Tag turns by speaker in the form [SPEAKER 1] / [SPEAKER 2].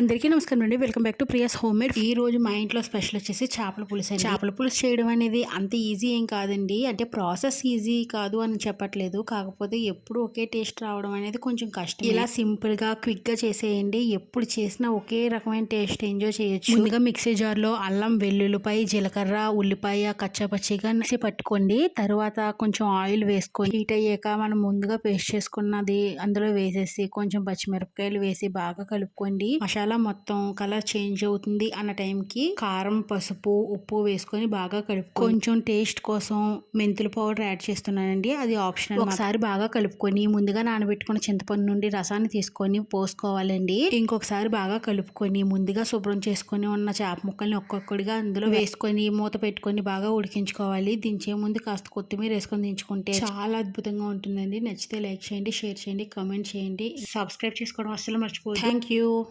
[SPEAKER 1] అందరికీ నమస్కారం అండి. Welcome back to Priya's home made ఈ రోజు మా ఇంట్లో స్పెషల్ వచ్చేసి చేపల పులుసు అండి. చేపల పులుసు చేయడం అనేది అంత ఈజీ ఏం కాదండి. అంటే ప్రాసెస్ ఈజీ కాదు అని చెప్పట్లేదు. కాకపోతే ఎప్పుడు ఒకే టేస్ట్ రావడం అనేది కొంచెం కష్టం ఇలా సింపుల్గా క్విక్గా చేసేయండి. ఎప్పుడు చేసినా ఒకే రకమైన టేస్ట్ ఎంజాయ్ చేయొచ్చు. ముందుగా మిక్సీ జార్లో అల్లం వెల్లుల్లిపాయ జీలకర్ర ఉల్లిపాయ కచ్చాపచ్చిగా మిక్సీ పట్టుకోండి. తర్వాత కొంచెం ఆయిల్ వేసుకొని హీట్ అయ్యాక మనం ముందుగా పేస్ట్ చేసుకున్నది అందులో వేసేసి కొంచెం పచ్చిమిరపకాయలు వేసి బాగా కలుపుకోండి. మసాలా మొత్తం కలర్ చేంజ్ అవుతుంది అన్న టైంకి కారం పసుపు ఉప్పు వేసుకొని బాగా కలుపు కొంచెం టేస్ట్ కోసం మెంతుల పౌడర్ యాడ్ చేస్తున్నానండి. అది ఆప్షనల్ ఒకసారి బాగా కలుపుకొని ముందుగా నానబెట్టుకున్న చింతపండు నుండి రసాన్ని తీసుకొని పోసుకోవాలండి. ఇంకొకసారి బాగా కలుపుకొని ముందుగా శుభ్రం చేసుకొని ఉన్న చేప ముక్కల్ని ఒక్కొక్కడిగా అందులో వేసుకొని మూత పెట్టుకొని బాగా ఉడికించుకోవాలి. దించే ముందు కాస్త కొత్తిమీర వేసుకొని దించుకుంటే చాలా అద్భుతంగా ఉంటుందండి. నచ్చితే లైక్ చేయండి షేర్ చేయండి కామెంట్ చేయండి. సబ్స్క్రైబ్ చేసుకోవడం అస్సలు మర్చిపోదు థ్యాంక్ యూ.